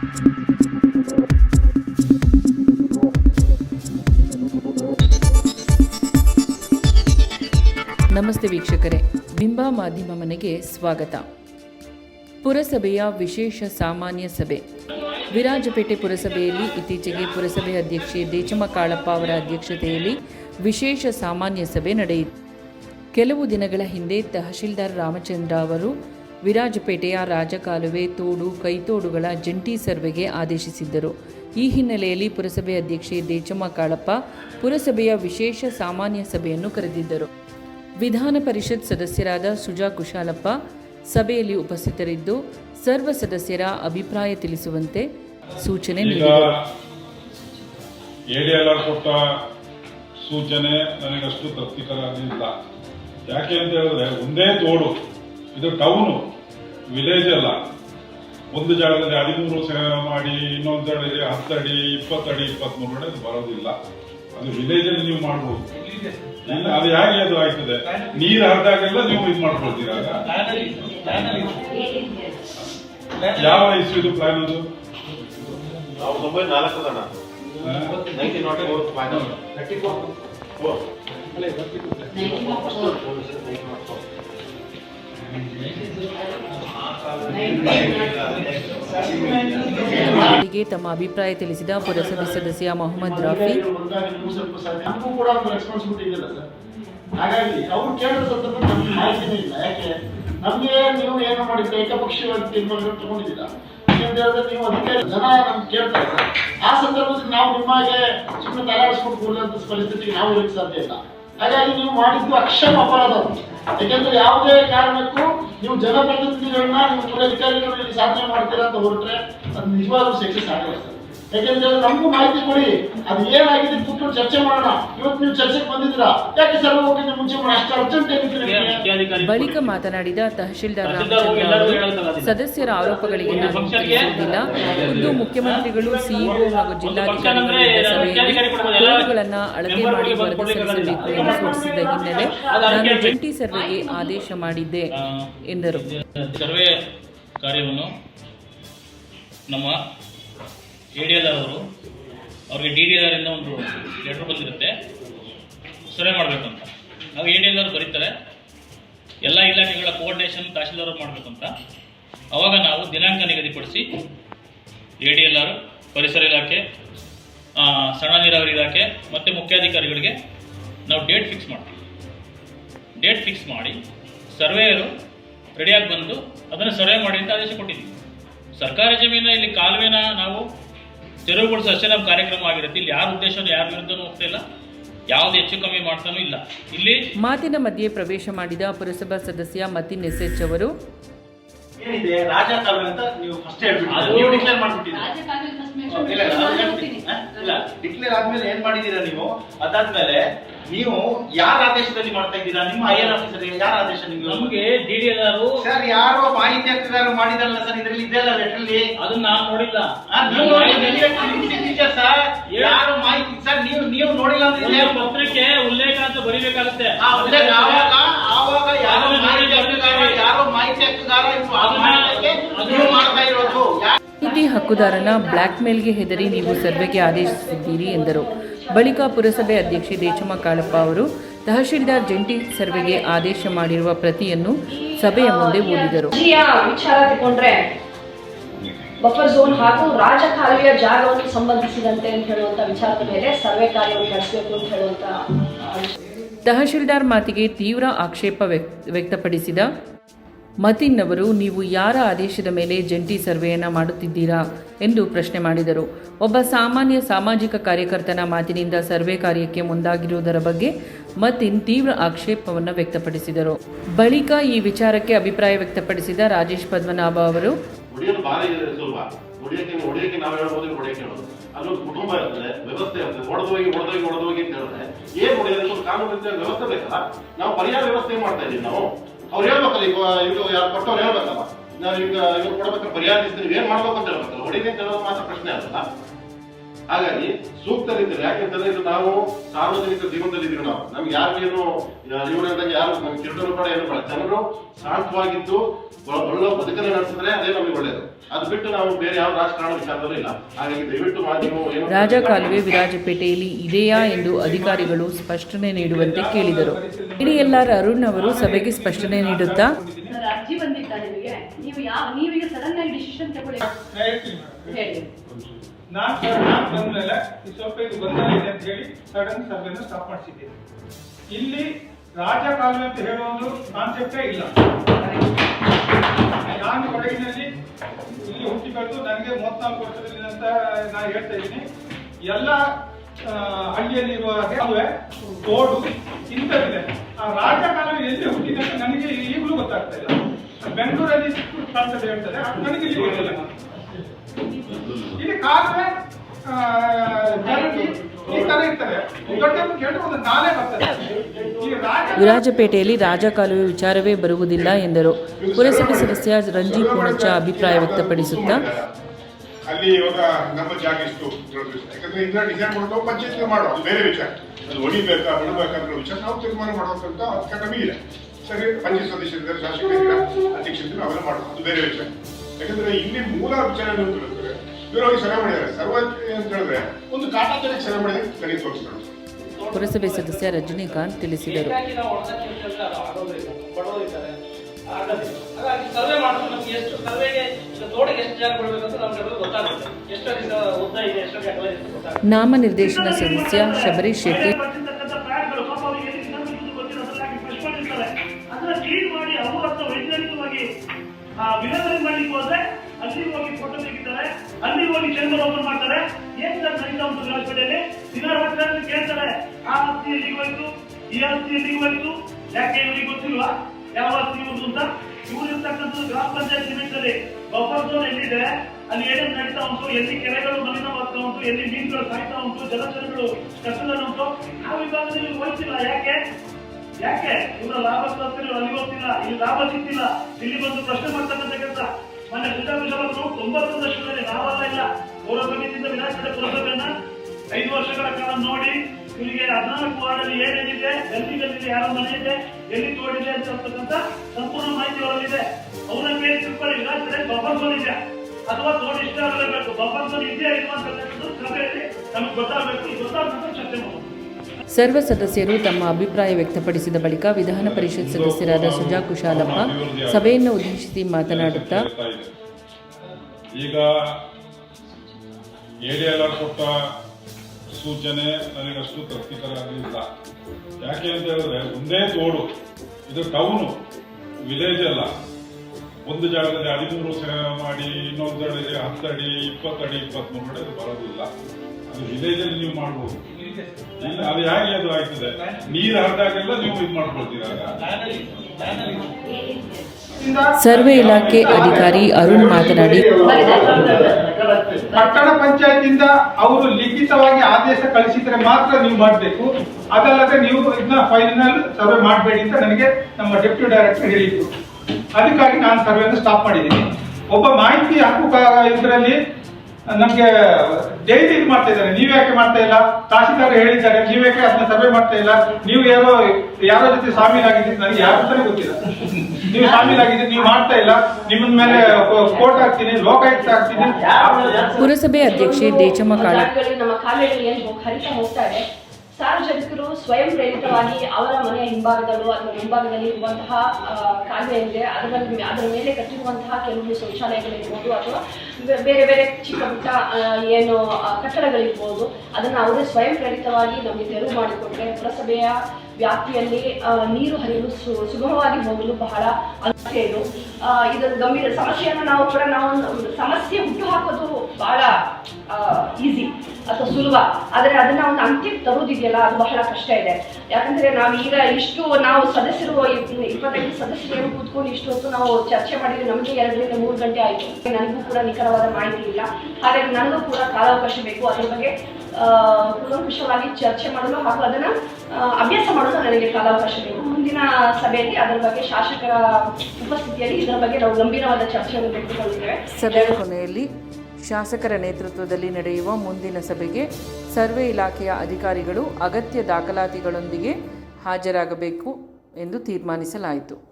ನಮಸ್ತೆ ವೀಕ್ಷಕರೇ. ಬಿಂಬ ಮಾಧ್ಯಮ ಮನೆಗೆ ಸ್ವಾಗತ. ಪುರಸಭೆಯ ವಿಶೇಷ ಸಾಮಾನ್ಯ ಸಭೆ. ವಿರಾಜಪೇಟೆ ಪುರಸಭೆಯಲ್ಲಿ ಇತ್ತೀಚೆಗೆ ಪುರಸಭೆ ಅಧ್ಯಕ್ಷೆ ದೇಚಮ್ಮ ಕಾಳಪ್ಪ ಅವರ ಅಧ್ಯಕ್ಷತೆಯಲ್ಲಿ ವಿಶೇಷ ಸಾಮಾನ್ಯ ಸಭೆ ನಡೆಯಿತು. ಕೆಲವು ದಿನಗಳ ಹಿಂದೆ ತಹಶೀಲ್ದಾರ್ ರಾಮಚಂದ್ರ ಅವರು ವಿರಾಜಪೇಟೆಯ ರಾಜಕಾಲುವೆ ತೋಡು ಕೈತೋಡುಗಳ ಜಂಟಿ ಸರ್ವೆಗೆ ಆದೇಶಿಸಿದ್ದರು. ಈ ಹಿನ್ನೆಲೆಯಲ್ಲಿ ಪುರಸಭೆ ಅಧ್ಯಕ್ಷೆ ದೇಚಮ್ಮ ಕಾಳಪ್ಪ ಪುರಸಭೆಯ ವಿಶೇಷ ಸಾಮಾನ್ಯ ಸಭೆಯನ್ನು ಕರೆದಿದ್ದರು. ವಿಧಾನ ಪರಿಷತ್ ಸದಸ್ಯರಾದ ಸುಜಾ ಕುಶಾಲಪ್ಪ ಸಭೆಯಲ್ಲಿ ಉಪಸ್ಥಿತರಿದ್ದು ಸರ್ವ ಸದಸ್ಯರ ಅಭಿಪ್ರಾಯ ತಿಳಿಸುವಂತೆ ಸೂಚನೆ ನೀಡಿದರು. ಎಡಿಎಲ್ಆರ್ ಕೊಟ್ಟ ಸೂಚನೆ ನನಗಷ್ಟು ತೃಪ್ತಿಕರ ಇಲ್ಲ ಯಾಕೆ ಅಂತ ಹೇಳಿದ್ರೆ ಒಂದೇ ತೋಡು ಇದು ಟೌನು. ವಿಲೇಜ್ ಅಲ್ಲ. ಒಂದು ಜಾಗದಲ್ಲಿ ಹದಿಮೂರು ಸಾವಿರ ಮಾಡಿ ಇನ್ನೊಂದು ಜಾಗದಲ್ಲಿ ಹತ್ತು ಅಡಿ ಇಪ್ಪತ್ತು ಅಡಿ ಇಪ್ಪತ್ಮೂರು ಅಡಿ ಅದು ಬರೋದಿಲ್ಲ. ಅದು ವಿಲೇಜ್ ಅಲ್ಲಿ ನೀವು ಮಾಡ್ಬೋದು. ಇಲ್ಲ, ಅದು ಹೇಗೆ ಅದು ಆಯ್ತದೆ ನೀರು ಹರಿದಾಗೆಲ್ಲ ನೀವು ಇದು ಮಾಡ್ಕೊಳ್ತೀರ ಯಾವ ಇಸ್ವಿದು ಪ್ಲಾನ್ ಅದು? ಸಾವಿರದ ಗೆ ತಮ್ಮ ಅಭಿಪ್ರಾಯ ತಿಳಿಸಿದ ಪುರಸಭೆ ಸದಸ್ಯ ಮೊಹಮ್ಮದ್ ರಾಫಿ. ಹಾಗಾಗಿ ಅವ್ರು ಕೇಳಿದ ಸಂದರ್ಭ ನಮ್ಗೆ ಮಾಹಿತಿನೇ ಇಲ್ಲ. ಯಾಕೆ? ನಮ್ಗೆ ನೀವು ಏನು ಮಾಡಿದ್ರೆ? ಏಕಪಕ್ಷೀಯವಾಗಿ ತೀರ್ಮಾನಗಳು ತಗೊಂಡಿದ್ದೀರಾ? ನೀವು ಅಧಿಕಾರಿ ಜನ ನಮ್ಗೆ ಕೇಳ್ತಾರೆ. ಆ ಸಂದರ್ಭದಲ್ಲಿ ನಾವು ನಿಮಗೆ ಸುಮ್ಮನೆ ತಯಾರಿಸ್ಕೊಂಡು ಕೂಡಲಂತ ಪರಿಸ್ಥಿತಿಗೆ ನಾವು ಇರಕ್ಕೆ ಇಲ್ಲ. ಹಾಗಾಗಿ ನೀವು ಮಾಡಿದ್ದು ಅಕ್ಷಮ ಅಪರಾಧ. ಯಾಕೆಂದ್ರೆ ಯಾವುದೇ ಕಾರಣಕ್ಕೂ ನೀವು ಜನಪ್ರತಿನಿಧಿಗಳನ್ನ ನೀವು ಕೂಡ ಸಾಧನೆ ಮಾಡ್ತೀರಾ ಅಂತ ಹೊರಟ್ರೆ ಅದು ನಿಜವಾಗ್ಲೂ ಸಕ್ಸಸ್ ಆಗಲ್ಲ ಸರ್ ಯಾಕೆಂದ್ರೆ ನಮಗೂ ಮಾಹಿತಿ ಕೊಡಿ. ಅದು ಏನಾಗಿದೆ ಕೂತ್ಕೊಂಡು ಚರ್ಚೆ ಮಾಡೋಣ. ಇವತ್ತು ನೀವು ಚರ್ಚೆಗೆ ಬಂದಿದ್ದೀರಾ? ಯಾಕೆ ಸರ್ ಹೋಗಿದ್ದ ಮುಂಚೆ ಮಾಡಿ ಅಷ್ಟು ಅರ್ಜೆಂಟ್ ಏನಿತ್ತು ಬಳಿಕ ಮಾತನಾಡಿದ ತಹಶೀಲ್ದಾರ್ ರಾಮಚಂದ್ರ ಅವರು ಸದಸ್ಯರ ಆರೋಪಗಳಿಗೆ ಖುದ್ದು ಮುಖ್ಯಮಂತ್ರಿಗಳು ಸಿಇಒ ಹಾಗೂ ಜಿಲ್ಲಾಧಿಕಾರಿಗಳು ಇದ್ದ ಸಭೆಯಲ್ಲಿ ತೋಡುಗಳನ್ನ ಅಳತೆ ಮಾಡಿ ವರದಿ ಸಲ್ಲಿಸಬೇಕು ಎಂದು ಸೂಚಿಸಿದ ಹಿನ್ನೆಲೆ ನಾನು ಜಂಟಿ ಸರ್ವೆಗೆ ಆದೇಶ ಮಾಡಿದ್ದೆ ಎಂದರು. ಸರ್ವೆ ಕಾರ್ಯವನ್ನು ನಮ್ಮ ಎ ಡಿ ಎಲ್ ಆರ್ ಅವರು, ಅವ್ರಿಗೆ ಡಿ ಡಿ ಎಲ್ ಆರಿಂದ ಒಂದು ಲೆಟ್ರ್ ಬಂದಿರುತ್ತೆ ಸರ್ವೆ ಮಾಡಬೇಕಂತ. ನಾವು ಎ ಡಿ ಎಲ್ ಆರ್ ಬರೀತಾರೆ. ಎಲ್ಲ ಇಲಾಖೆಗಳ ಕೋಆರ್ಡಿನೇಷನ್ ತಹಶೀಲ್ದಾರ್ ಮಾಡಬೇಕಂತ. ಅವಾಗ ನಾವು ದಿನಾಂಕ ನಿಗದಿಪಡಿಸಿ ಎ ಡಿ ಎಲ್ ಆರ್ ಪರಿಸರ ಇಲಾಖೆ ಸಣ್ಣ ನೀರಾವರಿ ಇಲಾಖೆ ಮತ್ತು ಮುಖ್ಯಾಧಿಕಾರಿಗಳಿಗೆ ನಾವು ಡೇಟ್ ಫಿಕ್ಸ್ ಮಾಡ್ತೀವಿ. ಡೇಟ್ ಫಿಕ್ಸ್ ಮಾಡಿ ಸರ್ವೇಯರು ರೆಡಿಯಾಗಿ ಬಂದು ಅದನ್ನು ಸರ್ವೆ ಮಾಡಿ ಅಂತ ಆದೇಶ ಕೊಟ್ಟಿದ್ದೀವಿ. ಸರ್ಕಾರಿ ಜಮೀನ, ಇಲ್ಲಿ ಕಾಲುವೆನ ನಾವು ತೆರವುಗೊಳಿಸೋ ಅಷ್ಟೇ ನಮ್ಮ ಕಾರ್ಯಕ್ರಮ ಆಗಿರುತ್ತೆ. ಇಲ್ಲಿ ಯಾರ ಉದ್ದೇಶನೂ ಯಾರ ವಿರುದ್ಧನೂ ಹೋಗ್ತಾ ಇಲ್ಲ. ಯಾವ್ದು ಹೆಚ್ಚು ಕಮ್ಮಿ ಮಾಡ್ತಾನೂ ಇಲ್ಲ. ಇಲ್ಲಿ ಮಾತಿನ ಮಧ್ಯೆ ಪ್ರವೇಶ ಮಾಡಿದ ಪುರಸಭಾ ಸದಸ್ಯ ಮತಿನ್ ಎಸ್ ಎಚ್ ಅವರು. ಏನಿದೆ? ರಾಜ ಕಾಲುವೆ ಅಂತ ನೀವು ಫಸ್ಟ್ ಹೇಳ್ಬಿಟ್ಟು ನೀವು ಡಿಕ್ಲೇರ್ ಮಾಡ್ಬಿಟ್ಟಿದ್ದೀರಾ? ರಾಜಕಾಲುವೆ? ಇಲ್ಲ ಡಿಕ್ಲೇರ್ ಆದ್ಮೇಲೆ ಏನ್ ಮಾಡಿದೀರಾ ನೀವು? ಅದಾದ್ಮೇಲೆ ನೀವು ಯಾರ ಆದೇಶದಲ್ಲಿ ಮಾಡ್ತಾ ಇದ್ದೀರಾ? ನಿಮ್ಮ ಐ ಆರ್ ಆಫೀಸರ್ ಯಾರ ಆದೇಶ ನಿಮ್ಗೆ? ನಮಗೆ D D L R sir ಯಾರೋ ಮಾಹಿತಿ ಹಕ್ಕಿದಾರರು ಮಾಡಿದಾರಲ್ಲ ಸರ್ ಇದ್ರಲ್ಲಿ ಇದೆಯಲ್ಲ ಲೆಟ್ರಲ್ಲಿ ಅದನ್ನ ನಾನು ನೋಡಿಲ್ಲ. ಸರ್? ಯಾರು ಮಾಹಿತಿ ಸರ್ ನೀವು ನೀವು ನೋಡಿಲ್ಲ ಅಂದ್ರೆ ಪತ್ರಕ್ಕೆ ಉಲ್ಲೇಖ ಅಂತ ಬರಿಬೇಕಾಗುತ್ತೆ. ಆವಾಗ ಆವಾಗ ಯಾರೋ ಮಾಹಿತಿ ಹಕ್ಕುಗಾರ ಯಾರೋ ಮಾಹಿತಿ ಹಕ್ಕುಗಾರ ಅದನ್ನು ಮಾಡ್ತಾ ಇರೋದು. ಮಾಹಿತಿ ಹಕ್ಕುದಾರನ ಬ್ಲ್ಯಾಕ್ ಮೇಲ್ಗೆ ಹೆದರಿ ನೀವು ಸರ್ವೆಗೆ ಆದೇಶಿಸಿದ್ದೀರಿ ಎಂದರು. ಬಳಿಕ ಪುರಸಭೆ ಅಧ್ಯಕ್ಷೆ ದೇಚಮ್ಮ ಕಾಳಪ್ಪ ಅವರು ತಹಶೀಲ್ದಾರ್ ಜಂಟಿ ಸರ್ವೆಗೆ ಆದೇಶ ಮಾಡಿರುವ ಪ್ರತಿಯನ್ನು ಸಭೆಯ ಮುಂದೆ ಓದಿದರು. ವಿಚಾರ ತಗೊಂಡ್ರೆ ಬಫರ್ ಝೋನ್ ಹಾಗೂ ರಾಜಕಾಲುವೆಯ ಜಾಗವನ್ನು ಸಂಬಂಧಿಸಿದಂತೆ ಅಂತ ಹೇಳುವಂತ ವಿಚಾರದ ಮೇಲೆ ಸರ್ವೆ ಕಾರ್ಯವನ್ನು ನಡೆಸಬೇಕು ಅಂತ ಹೇಳುವಂತ ತಹಶೀಲ್ದಾರ್ ಮಾತಿಗೆ ತೀವ್ರ ಆಕ್ಷೇಪ ವ್ಯಕ್- ವ್ಯಕ್ತಪಡಿಸಿದ ಮತಿನ್ ಅವರು ನೀವು ಯಾರ ಆದೇಶದ ಮೇಲೆ ಜಂಟಿ ಸರ್ವೆಯನ್ನು ಮಾಡುತ್ತಿದ್ದೀರಾ? ಎಂದು ಪ್ರಶ್ನೆ ಮಾಡಿದರು. ಒಬ್ಬ ಸಾಮಾನ್ಯ ಸಾಮಾಜಿಕ ಕಾರ್ಯಕರ್ತನ ಮಾತಿನಿಂದ ಸರ್ವೆ ಕಾರ್ಯಕ್ಕೆ ಮುಂದಾಗಿರುವುದರ ಬಗ್ಗೆ ಮತಿನ್ ತೀವ್ರ ಆಕ್ಷೇಪವನ್ನು ವ್ಯಕ್ತಪಡಿಸಿದರು. ಬಳಿಕ ಈ ವಿಚಾರಕ್ಕೆ ಅಭಿಪ್ರಾಯ ವ್ಯಕ್ತಪಡಿಸಿದ ರಾಜೇಶ್ ಪದ್ಮನಾಭ ಅವರು ನಾವು. ಇವ್ರು ಅವ್ರು ಹೇಳ್ಬೇಕಲ್ಲ ಈಗ ಇದು ಯಾರು ಕೊಟ್ಟವ್ರು ಹೇಳ್ಬೇಕಲ್ಲ. ನಾವು ಈಗ ಇವ್ರು ಕೊಡ್ಬೇಕಾದ್ರೆ ಪರಿಹಾರ ಇದ್ರೆ ಏನ್ ಮಾಡ್ಬೇಕು ಅಂತ ಹೇಳ್ಬೇಕಲ್ಲ. ಹೊಡಿಗೆ ಅಂತ ಹೇಳೋದು ಮಾತ್ರ ಪ್ರಶ್ನೆ ಅಲ್ಲ ಹಾಗಾಗಿ ಸೂಕ್ತ ರೀತಿಯಲ್ಲಿ ಯಾಕೆಂತಂದ್ರೆ ಇದು ನಾವು ಸಾರ್ವಜನಿಕ ಜೀವನದಲ್ಲಿ ಇದೀವಿ ನಾವು. ನಮ್ಗೆ ಯಾರು ಏನು ಇವರು ಹೇಳಿದಾಗ ಯಾರು, ನಮ್ಗೆ ಕೆಟ್ಟರು ಕೂಡ ಏನು ಬೇಡ. ಜನರು ಶಾಂತವಾಗಿದ್ದು ಒಳ್ಳೆ ಬದುಕನ್ನು ನಡೆಸಿದ್ರೆ ಅದೇ ನಮಗೆ ಒಳ್ಳೇದು. ಅದು ಬಿಟ್ಟು ನಾವು ಬೇರೆ ಯಾವ ರಾಜಕಾರಣ ವಿಚಾರದಲ್ಲೂ ಇಲ್ಲ. ಹಾಗಾಗಿ ದಯವಿಟ್ಟು ಮಾಧ್ಯಮ ರಾಜಕಾಲುವೆ ವಿರಾಜಪೇಟೆಯಲ್ಲಿ ಇದೆಯಾ ಎಂದು ಅಧಿಕಾರಿಗಳು ಸ್ಪಷ್ಟನೆ ನೀಡುವಂತೆ ಕೇಳಿದರು. ಡಿಡಿಎಲ್ಆರ್ ಅರುಣ್ ಅವರು ಸಭೆಗೆ ಸ್ಪಷ್ಟನೆ ನೀಡುತ್ತಾ? ಇಲ್ಲಿ ರಾಜಕಾಲುವೆ ಅಂತ ಹೇಳೋ ಒಂದು ಕಾನ್ಸೆಪ್ಟೇ ಇಲ್ಲ ನಾನು ಕೊಡಗಿನಲ್ಲಿ ಇಲ್ಲಿ ಹುಟ್ಟಿ ಬೆಳೆದು ನನಗೆ ಮೂವತ್ನಾಲ್ಕು ವರ್ಷದಲ್ಲಿ ಅಂತ ನಾನು ಹೇಳ್ತಾ ಇದ್ದೀನಿ, ಎಲ್ಲ ಆ, ಹಳ್ಳಿಯಲ್ಲಿ ಇರುವ ಕಾಲುವೆ ತೋಡು ಇಂಥದ್ದಿದೆ. ಆ ರಾಜಕಾಲುವೆ ಎಲ್ಲಿ ಹುಟ್ಟಿದೆ ಅಂತ ನನಗೆ ಈಗಲೂ ಗೊತ್ತಾಗ್ತಾ ಇಲ್ಲ. ಬೆಂಗಳೂರಲ್ಲಿ ಕಾಣ್ತದೆ ಹೇಳ್ತಾರೆ ನನಗೆ ಇಲ್ಲಿ ಗೊತ್ತಿಲ್ಲ. ಇಲ್ಲಿ ಕಾಲುವೆ ಜರಡಿ ಈ ತರ ಇರ್ತದೆ ರಾಜ ವಿರಾಜಪೇಟೆಯಲ್ಲಿ ರಾಜಕಾಲುವೆ ವಿಚಾರವೇ ಬರುವುದಿಲ್ಲ ಎಂದರು. ಪುರಸಭೆ ಸದಸ್ಯ ರಂಜಿ ಪೂಣಚ್ಚ ಅಭಿಪ್ರಾಯ ವ್ಯಕ್ತಪಡಿಸುತ್ತಾ ಅಲ್ಲಿ ಇವಾಗ ನಮ್ಮ ಜಾಗ ಇಷ್ಟು ಯಾಕಂದ್ರೆ ಇದನ್ನ ಡಿಸೈನ್ ಮಾಡೋದು ಪಂಚಾಯತ್ ಮಾಡೋ ಅದು ಬೇರೆ ವಿಚಾರ. ಅದು ಹೊಡಿಬೇಕಾ ಬಿಡಬೇಕಾ ಅನ್ನೋ ವಿಚಾರ. ನಾವು ತೀರ್ಮಾನ ಮಾಡೋಕ್ಕಂತ ಅದಕ್ಕೆ ಇಲ್ಲ. ಸರಿ ಪಂಚಾಯತ್ ಸದಸ್ಯರಿದ್ದಾರೆ ಶಾಸಕರಿದ್ದಾರೆ ಅಧ್ಯಕ್ಷರಿದ್ದಾರೆ ಅವೆಲ್ಲ ಮಾಡೋದು ಅದು ಬೇರೆ ವಿಚಾರ. ಯಾಕಂದ್ರೆ ಇಲ್ಲಿ ಮೂಲ ವಿಚಾರ ಏನು ಅಂತ ಹೇಳಿದ್ರೆ ಇವರು ಹೋಗಿ ಸಭೆ ಮಾಡಿದ್ದಾರೆ. ಸರ್ವ ಅಂತ ಹೇಳಿದ್ರೆ ಒಂದು ಕಾಟಾಚಾರಕ್ಕೆ ಸಲಹೆ ಮಾಡಿದ್ರೆ ಸರಿ ತೋರಿಸ್ತಾರೆ. ಪುರಸಭೆ ಸದಸ್ಯ ರಜನಿಕಾಂತ್ ತಿಳಿಸಿದರು. ಹಾಗಾಗಿ ಸರ್ವೆ ಮಾಡೋದು ನಮ್ಗೆ ಎಷ್ಟು ಸರ್ವೆಗೆ ತೋಡಿಗೆ ಎಷ್ಟು ಜಾಗ ಕೊಡಬೇಕಂತ ನಮ್ಗೆ ಗೊತ್ತಾಗುತ್ತೆ. ಎಷ್ಟು ಅಡಿ ಉದ್ದ ಇದೆ ಎಷ್ಟು ಅಡಿ ಅಗಲ ಇದೆ ಅಂತ ಗೊತ್ತಾಗುತ್ತೆ. ನಾಮನಿರ್ದೇಶನ ಸದಸ್ಯ ಶಬರೀಶ್ ಶೆಟ್ಟಿ. ಮಾಡ್ಲಿಕ್ಕೆ ಹೋದ್ರೆ ಅಲ್ಲಿ ಹೋಗಿ ಫೋಟೋ ತೆಗಿತಾರೆ ಅಲ್ಲಿ ಹೋಗಿ ಚೇಂಬರ್ ಓಪನ್ ಮಾಡ್ತಾರೆ. ಏನ್ ಸರ್ ನಡೀತಾ ಉಂಟು ವಿರಾಜಪೇಟೆಯಲ್ಲಿ ದಿನ ರಾತ್ರಿ ಕೇಳ್ತಾರೆ ಆ ಆಸ್ತಿ ಎಲ್ಲಿಗೆ ಹೋಯ್ತು ಈ ಆಸ್ತಿ ಎಲ್ಲಿಗೆ ಹೋಯ್ತು ಯಾಕೆ ಇವರಿಗೆ ಗೊತ್ತಿಲ್ವಾ? ಯಾವ ಇವರು ಅಂತ? ಇವ್ರು ಇರ್ತಕ್ಕಂಥದ್ದು ಗ್ರಾಮ ಪಂಚಾಯತ್ ಲಿಮಿಟ್ ಅಲ್ಲಿ ಬಫರ್ ಝೋನ್ ಎಲ್ಲಿದೆ? ಅಲ್ಲಿ ಏನೇನು ನಡೀತಾ ಉಂಟು? ಎಲ್ಲಿ ಕೆರೆಗಳು ಮಲಿನವಾಗ್ತಾ ಉಂಟು? ಎಲ್ಲಿ ಮೀನುಗಳು ಸಾಯ್ತಾ ಉಂಟು? ಜಲಚರಗಳು ಕಷ್ಟದಲ್ಲಿ ಉಂಟು? ಆ ವಿಭಾಗದಲ್ಲಿ ಹೋಗ್ತಿಲ್ಲ ಯಾಕೆ? ಯಾಕೆ? ಇವರ ಲಾಭ ತಪ್ಪಿಲ್ಲ ಅಲ್ಲಿ ಹೋಗ್ತಿಲ್ಲ. ಇಲ್ಲಿ ಲಾಭ ಸಿಗ್ತಿಲ್ಲ. ಇಲ್ಲಿ ಬಂದು ಪ್ರಶ್ನೆ ಮಾಡ್ತಕ್ಕಂಥ ಕೆಲಸ ಮೊನ್ನೆ ಸಿದ್ದರಾಮಯ್ಯ ತೊಂಬತ್ತು ದಶಕದಲ್ಲಿ ಲಾಭ ಇಲ್ಲ. ಪೌರ ಸಮಿತಿಯಿಂದ ವಿಧಾನಸಭೆ ಪುರಸಭೆಯನ್ನ ಐದು ವರ್ಷಗಳ ಕಾಲ ನೋಡಿ ಇವರಿಗೆ ಹದಿನಾಲ್ಕು ವಾರ್ಡಲ್ಲಿ ಏನೇನಿದೆ ಗಲ್ಲಿ ಗಲ್ಲಿ ಯಾರ ಮನೆ ಇದೆ ಎಲ್ಲಿ ತೋಡಿದೆ ಅಂತ ಅಂತಕ್ಕಂಥ ಸಂಪೂರ್ಣ ಮಾಹಿತಿ ಅವರಲ್ಲಿದೆ ಅವರ ಕೇಳಿ ತಿಳ್ಕೊಳ್ಳಿ ಅಂದ್ರೆ ಬಫರ್ ಝೋನ್ ಇದೆ. ಅಥವಾ ತೋಡ್ ಇಷ್ಟ ಆಗಲೇಬೇಕು ಬಫರ್ ಝೋನ್ ಇದೆಯಾ ಇಲ್ವಾ ಅಂತಕ್ಕಂಥದ್ದು ಸಭೆಯಲ್ಲಿ ನಮಗೆ ಗೊತ್ತಾಗಬೇಕು. ನಂತರ ಚರ್ಚೆ ಮಾಡೋದು. ಸರ್ವ ಸದಸ್ಯರು ತಮ್ಮ ಅಭಿಪ್ರಾಯ ವ್ಯಕ್ತಪಡಿಸಿದ ಬಳಿಕ ವಿಧಾನ ಪರಿಷತ್ ಸದಸ್ಯರಾದ ಸುಜಾ ಕುಶಾಲಪ್ಪ ಸಭೆಯನ್ನು ಉದ್ದೇಶಿಸಿ ಮಾತನಾಡುತ್ತಾ. ಈಗ ಏರಿಯಾ ಕೊಟ್ಟ ಸೂಚನೆ ನನಗಷ್ಟು ತೃಪ್ತಿಕರಾಗಲಿಲ್ಲ ಯಾಕೆ ಅಂತ ಹೇಳಿದ್ರೆ, ಒಂದೇ ತೋಡು, ಇದು ಟೌನು, ವಿಲೇಜ್ ಅಲ್ಲ. ಒಂದು ಜಾಗದಲ್ಲಿ ಹದಿಮೂರು ಮಾಡಿ, ಇನ್ನೊಂದು ಅಡಿ ಹತ್ತು ಅಡಿ ಇಪ್ಪತ್ತು ಅಡಿ ಇಪ್ಪತ್ತ್ಮೂರು ಅಡಿ ಬರೋದಿಲ್ಲ. ಅದು ವಿಲೇಜ್ ಅಲ್ಲಿ ನೀವು ಮಾಡ್ಬೋದು. ಇಲ್ಲ ಅದು ಹೇಗೆ ಅದು ಆಗ್ತದೆ. ನೀರು ಹರಿದಾಗೆಲ್ಲ ನೀವು ಇದು ಮಾಡ್ಕೊಳ್ತೀರಾಗ ಸರ್ವೆ ಇಲಾಖೆ ಅಧಿಕಾರಿ ಅರುಣ್ ಮಾತನಾಡಿ ಪಟ್ಟಣ ಪಂಚಾಯತಿಂದ ಅವರು ಲಿಖಿತವಾಗಿ ಆದೇಶ ಕಳಿಸಿದ್ರೆ ಮಾತ್ರ ನೀವು ಮಾಡಬೇಕು. ಅದಲ್ಲದೆ ನೀವು ಇದನ್ನ ಫೈನಲ್ ಸರ್ವೆ ಮಾಡಬೇಡಿ ಅಂತ ನನಗೆ ನಮ್ಮ ಡೆಪ್ಯೂಟಿ ಡೈರೆಕ್ಟರ್ ಹೇಳಿದ್ರು. ಅದಕ್ಕಾಗಿ ನಾನು ಸರ್ವೆಯನ್ನು ಸ್ಟಾಪ್ ಮಾಡಿದ್ದೀನಿ. ಒಬ್ಬ ಮಾಹಿತಿ ಹಕ್ಕು ಇದರಲ್ಲಿ ನಮ್ಗೆ ಡೈಲಿ ಇದು ಮಾಡ್ತಾ ಇದ್ದಾರೆ. ನೀವ್ ಯಾಕೆ ಮಾಡ್ತಾ ಇಲ್ಲ? ತಹಸೀಲ್ದಾರ್ ಹೇಳಿದ್ದಾರೆ. ನೀವ್ ಯಾಕೆ ಅದನ್ನ ಸರ್ವೆ ಮಾಡ್ತಾ ಇಲ್ಲ? ನೀವು ಯಾರೋ ಯಾರ ಜೊತೆ ಸಾಮೀಲಾಗಿದ್ದೀರಿ? ನನಗೆ ಯಾರು ಅಂತಾನೆ ಗೊತ್ತಿಲ್ಲ. ನೀವು ಸಾಮೀಲಾಗಿದ್ದೀರಿ ನೀವು ಮಾಡ್ತಾ ಇಲ್ಲ. ನಿಮ್ಮ ಮೇಲೆ ಕೋರ್ಟ್ ಹಾಕ್ತೀನಿ ಲೋಕಾಯುಕ್ತ ಹಾಕ್ತೀನಿ. ಪುರಸಭೆ ಅಧ್ಯಕ್ಷೆ ದೇಚಮ್ಮ ಕಾಳ ನಮ್ಮ ಕಾಲೇಜಲ್ಲಿ ಏನು ಹೋಗ್- ಹರಿತಾ ಹೋಗ್ತಾ ಇದೆ ಸಾರ್ವಜನಿಕರು ಸ್ವಯಂ ಪ್ರೇರಿತವಾಗಿ ಅವರ ಮನೆಯ ಹಿಂಭಾಗದಲ್ಲೂ ಅಥವಾ ಮುಂಭಾಗದಲ್ಲಿ ಇರುವಂತಹ ಕಾಲುವೆ ಇದೆ. ಅದರ ಮೇಲೆ- ಅದರ ಮೇಲೆ ಕಟ್ಟಿರುವಂತಹ ಕೆಲವೊಂದು ಶೌಚಾಲಯಗಳಿರ್ಬೋದು ಅಥವಾ ಬೇರೆ ಬೇರೆ ಚಿಕ್ಕ ಪುಟ್ಟ ಏನು ಕಟ್ಟಡಗಳಿರ್ಬೋದು. ಅದನ್ನು ಅವರೇ ಸ್ವಯಂ ಪ್ರೇರಿತವಾಗಿ ನಮಗೆ ತೆರವು ಮಾಡಿಕೊಟ್ರೆ ಪುರಸಭೆಯ ವ್ಯಾಪ್ತಿಯಲ್ಲಿ ನೀರು ಹರಿಯಲು ಸುಗಮವಾಗಿ ಹೋಗಲು ಬಹಳ ಅಗತ್ಯ ಇದು ಇದರ ಗಂಭೀರ ಸಮಸ್ಯೆಯನ್ನು ನಾವು ಕೂಡ ನಾವು, ಸಮಸ್ಯೆ ಹುಟ್ಟು ಹಾಕೋದು ಬಹಳ ಈಸಿ ಅಥವಾ ಸುಲಭ. ಆದರೆ ಅದನ್ನ ಒಂದು ಅಂತ್ಯಕ್ಕೆ ತರುವುದಿದೆಯಲ್ಲ ಅದು ಬಹಳ ಕಷ್ಟ ಇದೆ. ಯಾಕಂದ್ರೆ ನಾವು ಈಗ ಇಷ್ಟು ನಾವು ಸದಸ್ಯರು ಇಪ್- ಇಪ್ಪತ್ತೈದು ಸದಸ್ಯರು ಕೂತ್ಕೊಂಡು ಇಷ್ಟು ಹೊತ್ತು ನಾವು ಚರ್ಚೆ ಮಾಡಿದ್ರೆ ನಮಗೆ ಎರಡರಿಂದ ಮೂರು ಗಂಟೆ ಆಯಿತು. ನನಗೂ ಕೂಡ ನಿಖರವಾದ ಮಾಹಿತಿ ಇಲ್ಲ. ಹಾಗಾಗಿ ನನಗೂ ಕೂಡ ಕಾಲಾವಕಾಶ ಬೇಕು. ಅದ್ರ ಬಗ್ಗೆ ಕೂಲಂಕುಷವಾಗಿ ಚರ್ಚೆ ಮಾಡಲು ಹಾಗೂ ಅದನ್ನ ಅಭ್ಯಾಸ ಮಾಡಲು ನನಗೆ ಕಾಲಾವಕಾಶ ಬೇಕು. ಮುಂದಿನ ಸಭೆಯಲ್ಲಿ ಅದರ ಬಗ್ಗೆ ಶಾಸಕರ ಉಪಸ್ಥಿತಿಯಲ್ಲಿ ಇದರ ಬಗ್ಗೆ ನಾವು ಗಂಭೀರವಾದ ಚರ್ಚೆಯನ್ನು ತೆಗೆದುಕೊಂಡಿದ್ದೇವೆ. ಸಭೆಯ ಕೊನೆಯಲ್ಲಿ ಶಾಸಕರ ನೇತೃತ್ವದಲ್ಲಿ ನಡೆಯುವ ಮುಂದಿನ ಸಭೆಗೆ ಸರ್ವೆ ಇಲಾಖೆಯ ಅಧಿಕಾರಿಗಳು ಅಗತ್ಯ ದಾಖಲಾತಿಗಳೊಂದಿಗೆ ಹಾಜರಾಗಬೇಕು ಎಂದು ತೀರ್ಮಾನಿಸಲಾಯಿತು.